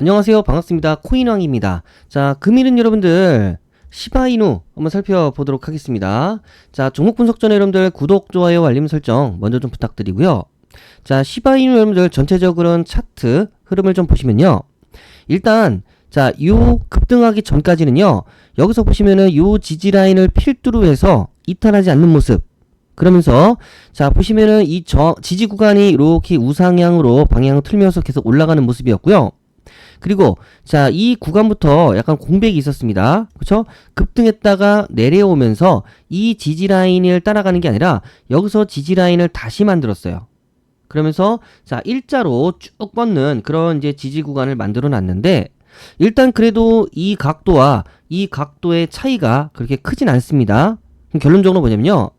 안녕하세요. 반갑습니다. 코인왕입니다. 자, 금일은 여러분들 시바이누 한번 살펴보도록 하겠습니다. 자, 종목 분석 전에 여러분들 구독, 좋아요, 알림 설정 먼저 좀 부탁드리고요. 자, 시바이누 여러분들 전체적으로는 차트 흐름을 좀 보시면요. 일단 자, 요 급등하기 전까지는요. 여기서 보시면은 요 지지 라인을 필두로 해서 이탈하지 않는 모습. 그러면서 자, 보시면은 이 저, 지지 구간이 이렇게 우상향으로 방향을 틀면서 계속 올라가는 모습이었고요. 그리고 자, 이 구간부터 약간 공백이 있었습니다. 그렇죠? 급등했다가 내려오면서 이 지지 라인을 따라가는 게 아니라 여기서 지지 라인을 다시 만들었어요. 그러면서 자, 일자로 쭉 뻗는 그런 이제 지지 구간을 만들어 놨는데 일단 그래도 이 각도와 이 각도의 차이가 그렇게 크진 않습니다. 결론적으로 뭐냐면요.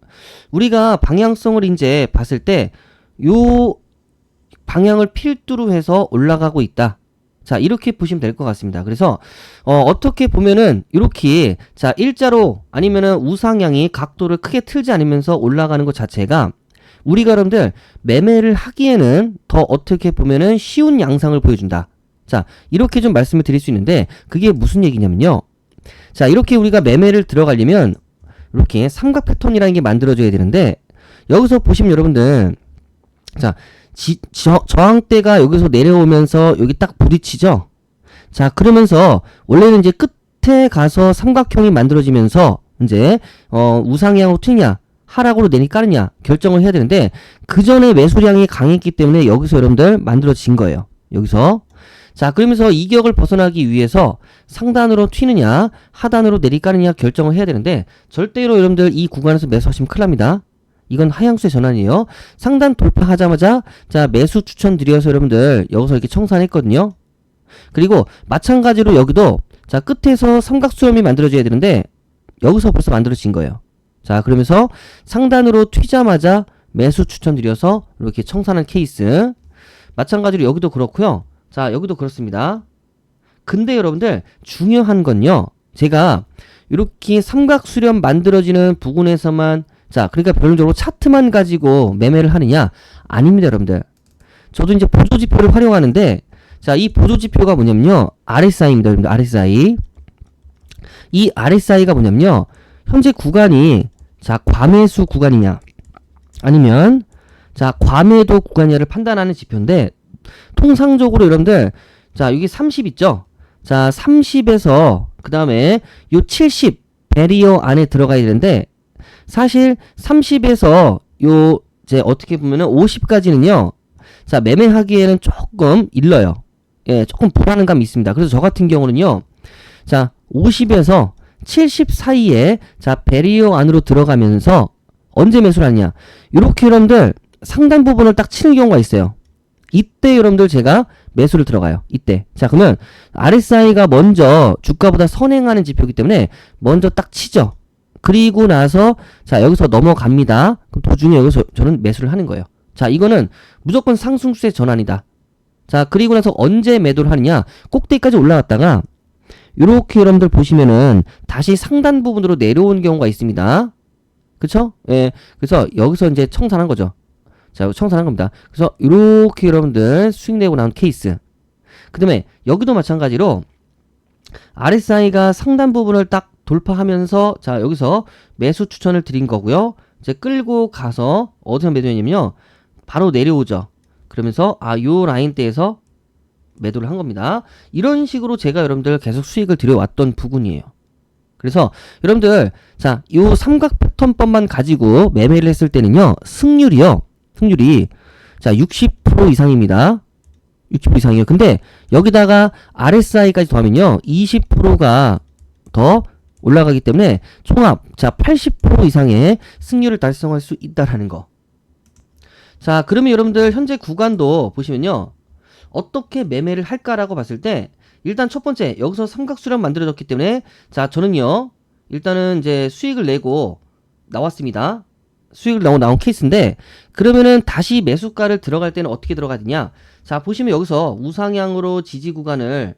우리가 방향성을 이제 봤을 때 요 방향을 필두로 해서 올라가고 있다. 자, 이렇게 보시면 될 것 같습니다. 그래서, 어, 어떻게 보면은, 이렇게, 자, 일자로, 아니면은 우상향이 각도를 크게 틀지 않으면서 올라가는 것 자체가, 우리가 여러분들, 매매를 하기에는 더 어떻게 보면은 쉬운 양상을 보여준다. 자, 이렇게 좀 말씀을 드릴 수 있는데, 그게 무슨 얘기냐면요. 자, 이렇게 우리가 매매를 들어가려면, 이렇게 삼각 패턴이라는 게 만들어져야 되는데, 여기서 보시면 여러분들, 자, 지, 저, 저항대가 여기서 내려오면서 여기 딱 부딪히죠? 자, 그러면서 원래는 이제 끝에 가서 삼각형이 만들어지면서 이제 어, 우상향으로 튀냐 하락으로 내리 까느냐 결정을 해야 되는데 그 전에 매수량이 강했기 때문에 여기서 여러분들 만들어진 거예요. 여기서 자, 그러면서 이 격을 벗어나기 위해서 상단으로 튀느냐 하단으로 내리 까느냐 결정을 해야 되는데 절대로 여러분들 이 구간에서 매수하시면 큰일 납니다. 이건 하향수의 전환이에요. 상단 돌파하자마자 자 매수 추천드려서 여러분들 여기서 이렇게 청산했거든요. 그리고 마찬가지로 여기도 자 끝에서 삼각 수렴이 만들어져야 되는데 여기서 벌써 만들어진 거예요. 자 그러면서 상단으로 튀자마자 매수 추천드려서 이렇게 청산한 케이스. 마찬가지로 여기도 그렇고요. 자 여기도 그렇습니다. 근데 여러분들 중요한 건요. 제가 이렇게 삼각 수렴 만들어지는 부분에서만 자, 그러니까 결론적으로 차트만 가지고 매매를 하느냐? 아닙니다, 여러분들. 저도 이제 보조 지표를 활용하는데, 자, 이 보조 지표가 뭐냐면요. RSI입니다, 여러분들. RSI. 이 RSI가 뭐냐면요. 현재 구간이, 자, 과매수 구간이냐? 아니면, 자, 과매도 구간이냐를 판단하는 지표인데, 통상적으로 여러분들, 자, 여기 30 있죠? 자, 30에서, 그 다음에 요 70, 베리어 안에 들어가야 되는데, 사실 30에서 요 이제 어떻게 보면은 50까지는요. 자, 매매하기에는 조금 일러요. 예, 조금 불안감이 있습니다. 그래서 저 같은 경우는요. 자, 50에서 70 사이에 자, 베리어 안으로 들어가면서 언제 매수를 하냐? 요렇게 여러분들 상단 부분을 딱 치는 경우가 있어요. 이때 여러분들 제가 매수를 들어가요. 이때. 자, 그러면 RSI가 먼저 주가보다 선행하는 지표이기 때문에 먼저 딱 치죠. 그리고 나서 자 여기서 넘어갑니다. 그럼 도중에 여기서 저는 매수를 하는 거예요. 자 이거는 무조건 상승수의 전환이다. 자 그리고 나서 언제 매도를 하느냐 꼭대기까지 올라갔다가 이렇게 여러분들 보시면은 다시 상단 부분으로 내려온 경우가 있습니다. 그쵸? 예. 그래서 여기서 이제 청산한 거죠. 자, 청산한 겁니다. 그래서 이렇게 여러분들 수익 내고 나온 케이스. 그 다음에 여기도 마찬가지로 RSI가 상단 부분을 딱 돌파하면서 자 여기서 매수 추천을 드린 거고요. 이제 끌고 가서 어디서 매도했냐면요. 바로 내려오죠. 그러면서 아 요 라인대에서 매도를 한 겁니다. 이런 식으로 제가 여러분들 계속 수익을 들여왔던 부분이에요. 그래서 여러분들 자 요 삼각 패턴법만 가지고 매매를 했을 때는요 승률이요 승률이 자 60% 이상입니다. 60% 이상이에요. 근데 여기다가 RSI까지 더하면요 20%가 더 올라가기 때문에 총합 자 80% 이상의 승률을 달성할 수 있다라는 거. 자 그러면 여러분들 현재 구간도 보시면요 어떻게 매매를 할까라고 봤을 때 일단 첫 번째 여기서 삼각수렴 만들어졌기 때문에 자 저는요 일단은 이제 수익을 내고 나왔습니다. 수익을 나온 나온 케이스인데 그러면은 다시 매수가를 들어갈 때는 어떻게 들어가야 되냐? 자 보시면 여기서 우상향으로 지지 구간을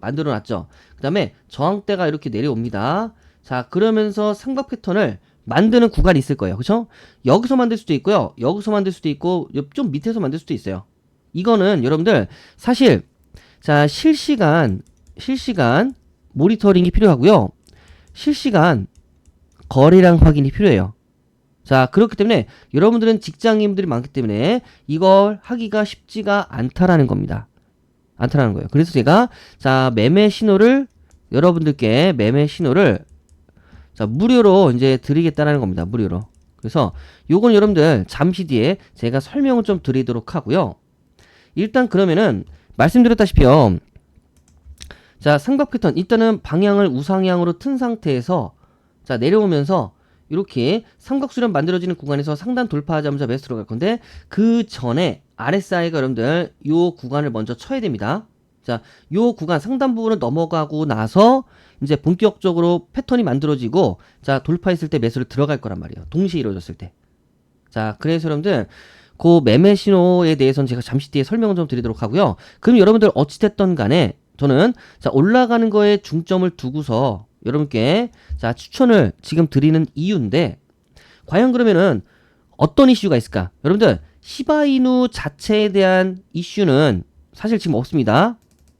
만들어 놨죠. 그 다음에 저항대가 이렇게 내려옵니다. 자, 그러면서 삼각 패턴을 만드는 구간이 있을 거예요. 그쵸? 여기서 만들 수도 있고요. 여기서 만들 수도 있고, 좀 밑에서 만들 수도 있어요. 이거는 여러분들, 사실, 자, 실시간, 실시간 모니터링이 필요하고요. 실시간 거래량 확인이 필요해요. 자, 그렇기 때문에 여러분들은 직장인들이 많기 때문에 이걸 하기가 쉽지가 않다라는 겁니다. 않다라는 거예요. 그래서 제가 자, 매매 신호를 여러분들께 매매 신호를 자, 무료로 이제 드리겠다라는 겁니다. 무료로. 그래서 요건 여러분들 잠시 뒤에 제가 설명을 좀 드리도록 하고요. 일단 그러면은 말씀드렸다시피요. 자, 삼각 패턴 일단은 방향을 우상향으로 튼 상태에서 자, 내려오면서 이렇게 삼각수렴 만들어지는 구간에서 상단 돌파하자마자 매수 들어갈 건데 그 전에 RSI가 여러분들 요 구간을 먼저 쳐야 됩니다. 자, 요 구간 상단 부분을 넘어가고 나서 이제 본격적으로 패턴이 만들어지고 자, 돌파했을 때 매수를 들어갈 거란 말이에요. 동시에 이루어졌을 때. 자, 그래서 여러분들 그 매매 신호에 대해서는 제가 잠시 뒤에 설명을 좀 드리도록 하고요. 그럼 여러분들 어찌 됐던 간에 저는 자, 올라가는 거에 중점을 두고서 여러분께 자, 추천을 지금 드리는 이유인데 과연 그러면은 어떤 이슈가 있을까? 여러분들 시바이누 자체에 대한 이슈는 사실 지금 없습니다.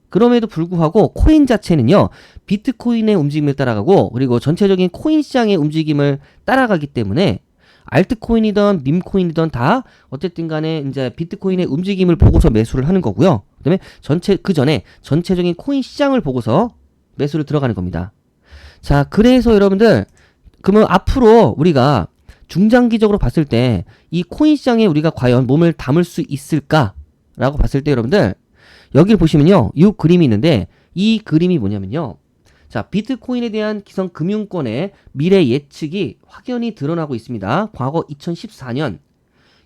그럼에도 불구하고 코인 자체는요 비트코인의 움직임을 따라가고 그리고 전체적인 코인 시장의 움직임을 따라가기 때문에 알트코인이든 밈코인이든 다 어쨌든 간에 이제 비트코인의 움직임을 보고서 매수를 하는 거고요. 그다음에 전체 그 전에 전체적인 코인 시장을 보고서 매수를 들어가는 겁니다. 자, 그래서 여러분들 그러면 앞으로 우리가 중장기적으로 봤을 때 이 코인 시장에 우리가 과연 몸을 담을 수 있을까라고 봤을 때 여러분들 여기를 보시면요. 이 그림이 있는데 이 그림이 뭐냐면요. 자, 비트코인에 대한 기성 금융권의 미래 예측이 확연히 드러나고 있습니다. 과거 2014년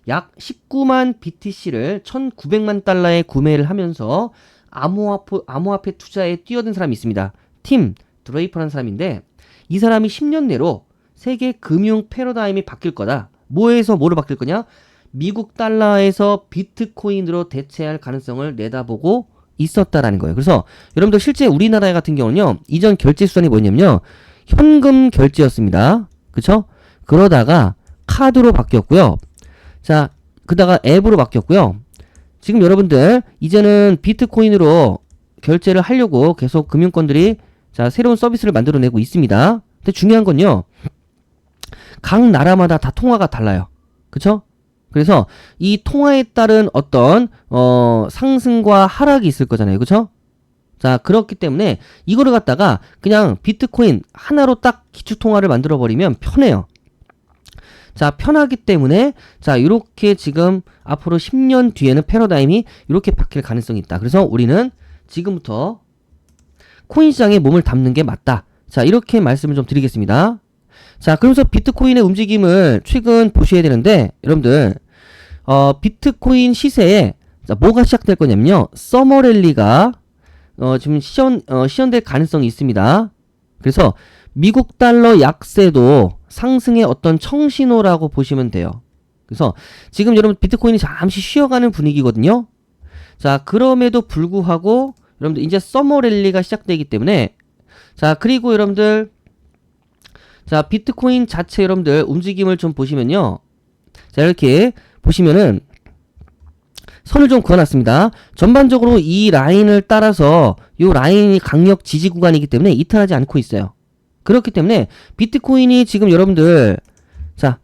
약 19만 BTC를 1,900만 달러에 구매를 하면서 암호화폐, 암호화폐 투자에 뛰어든 사람이 있습니다. 팀 드레이퍼라는 사람인데 이 사람이 10년 내로 세계 금융 패러다임이 바뀔 거다. 뭐에서 뭐로 바뀔 거냐? 미국 달러에서 비트코인으로 대체할 가능성을 내다보고 있었다라는 거예요. 그래서 여러분들 실제 우리나라 같은 경우는요. 이전 결제 수단이 뭐냐면요. 현금 결제였습니다. 그쵸? 그러다가 카드로 바뀌었고요. 자, 그다가 앱으로 바뀌었고요. 지금 여러분들 이제는 비트코인으로 결제를 하려고 계속 금융권들이 자, 새로운 서비스를 만들어내고 있습니다. 근데 중요한 건요. 각 나라마다 다 통화가 달라요. 그쵸? 그래서 이 통화에 따른 어떤 어 상승과 하락이 있을 거잖아요. 그쵸? 자, 그렇기 때문에 이거를 갖다가 그냥 비트코인 하나로 딱 기초 통화를 만들어 버리면 편해요. 자, 편하기 때문에 자, 이렇게 지금 앞으로 10년 뒤에는 패러다임이 이렇게 바뀔 가능성이 있다. 그래서 우리는 지금부터 코인 시장에 몸을 담는 게 맞다. 자, 이렇게 말씀을 좀 드리겠습니다. 자, 그러면서 비트코인의 움직임을 최근 보셔야 되는데, 여러분들, 어, 비트코인 시세에, 자, 뭐가 시작될 거냐면요. 서머랠리가, 어, 지금 시연, 어, 시연될 가능성이 있습니다. 그래서 미국 달러 약세도 상승의 어떤 청신호라고 보시면 돼요. 그래서 지금 여러분 비트코인이 잠시 쉬어가는 분위기거든요. 자, 그럼에도 불구하고 여러분들 이제 서머 랠리가 시작되기 때문에 자, 그리고 여러분들 자, 비트코인 자체 여러분들 움직임을 좀 보시면요. 자, 이렇게 보시면은 선을 좀 그어놨습니다. 전반적으로 이 라인을 따라서 이 라인이 강력 지지 구간이기 때문에 이탈하지 않고 있어요. 그렇기 때문에 비트코인이 지금 여러분들 자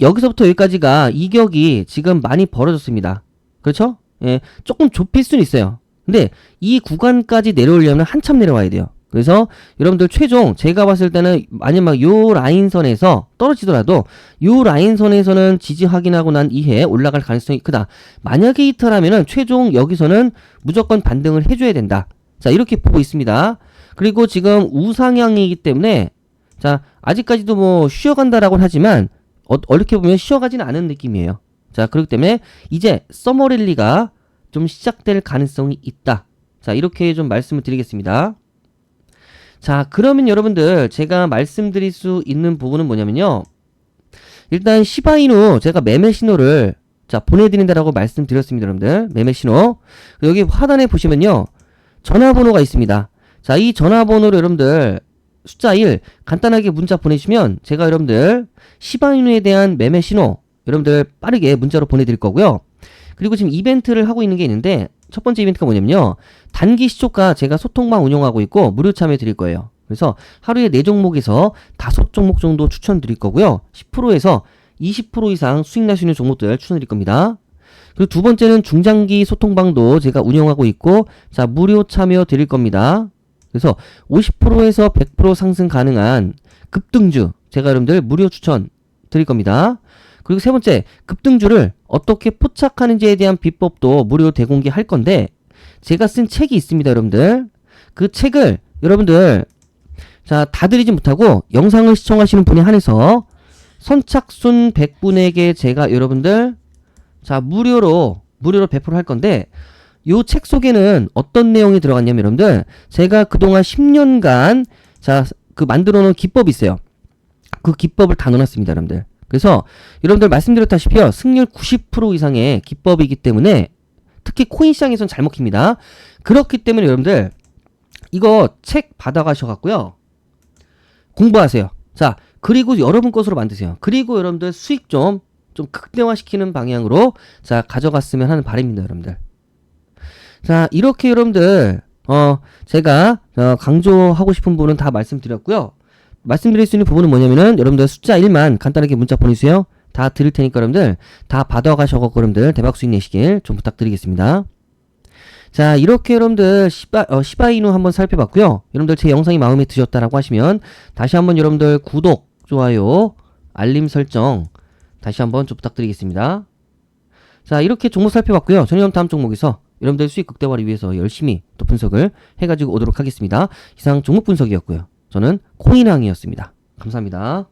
여기서부터 여기까지가 이격이 지금 많이 벌어졌습니다. 그렇죠? 예, 조금 좁힐 수는 있어요. 근데 이 구간까지 내려오려면 한참 내려와야 돼요. 그래서 여러분들 최종 제가 봤을 때는 마지막 요 라인선에서 떨어지더라도 요 라인선에서는 지지 확인하고 난 이해 올라갈 가능성이 크다. 만약에 이탈하면은 최종 여기서는 무조건 반등을 해줘야 된다. 자 이렇게 보고 있습니다. 그리고 지금 우상향이기 때문에 자 아직까지도 뭐 쉬어간다라고는 하지만 어, 어떻게 보면 쉬어가지는 않은 느낌이에요. 자 그렇기 때문에 이제 서머랠리가 좀 시작될 가능성이 있다. 자 이렇게 좀 말씀을 드리겠습니다. 자, 그러면 여러분들 제가 말씀드릴 수 있는 부분은 뭐냐면요. 일단 시바이누 제가 매매 신호를 자 보내드린다라고 말씀드렸습니다, 여러분들. 매매 신호. 여기 하단에 보시면요. 전화번호가 있습니다. 자, 이 전화번호로 여러분들 숫자 1 간단하게 문자 보내주시면 제가 여러분들 시바이누에 대한 매매 신호 여러분들 빠르게 문자로 보내드릴 거고요. 그리고 지금 이벤트를 하고 있는 게 있는데 첫 번째 이벤트가 뭐냐면요. 단기 시초가 제가 소통방 운영하고 있고 무료 참여 드릴 거예요. 그래서 하루에 4종목에서 5종목 정도 추천 드릴 거고요. 10%에서 20% 이상 수익 날 수 있는 종목들 추천 드릴 겁니다. 그리고 두 번째는 중장기 소통방도 제가 운영하고 있고 자 무료 참여 드릴 겁니다. 그래서 50%에서 100% 상승 가능한 급등주 제가 여러분들 무료 추천 드릴 겁니다. 그리고 세 번째 급등주를 어떻게 포착하는지에 대한 비법도 무료 대공개할 건데 제가 쓴 책이 있습니다, 여러분들. 그 책을 여러분들 자, 다 드리지 못하고 영상을 시청하시는 분에 한해서 선착순 100분에게 제가 여러분들 자, 무료로 무료로 배포를 할 건데 요 책 속에는 어떤 내용이 들어갔냐면 여러분들 제가 그동안 10년간 자, 그 만들어 놓은 기법이 있어요. 그 기법을 다 넣어놨습니다, 여러분들. 그래서 여러분들 말씀드렸다시피요. 승률 90% 이상의 기법이기 때문에 특히 코인 시장에선 잘 먹힙니다. 그렇기 때문에 여러분들 이거 책 받아가셔 갖고요. 공부하세요. 자, 그리고 여러분 것으로 만드세요. 그리고 여러분들 수익 좀, 좀 극대화시키는 방향으로 자, 가져갔으면 하는 바람입니다, 여러분들. 자, 이렇게 여러분들, 어, 제가, 어, 강조하고 싶은 부분은 다 말씀드렸고요. 말씀드릴 수 있는 부분은 뭐냐면은, 여러분들 숫자 1만 간단하게 문자 보내주세요. 다 드릴 테니까 여러분들, 다 받아가셔갖고 여러분들 대박 수익 내시길 좀 부탁드리겠습니다. 자, 이렇게 여러분들 시바, 어, 시바이누 한번 살펴봤고요. 여러분들 제 영상이 마음에 드셨다라고 하시면 다시 한번 여러분들 구독, 좋아요, 알림 설정 다시 한번 좀 부탁드리겠습니다. 자, 이렇게 종목 살펴봤고요. 저는 다음 종목에서 여러분들 수익 극대화를 위해서 열심히 또 분석을 해가지고 오도록 하겠습니다. 이상 종목 분석이었고요. 저는 코인왕이었습니다. 감사합니다.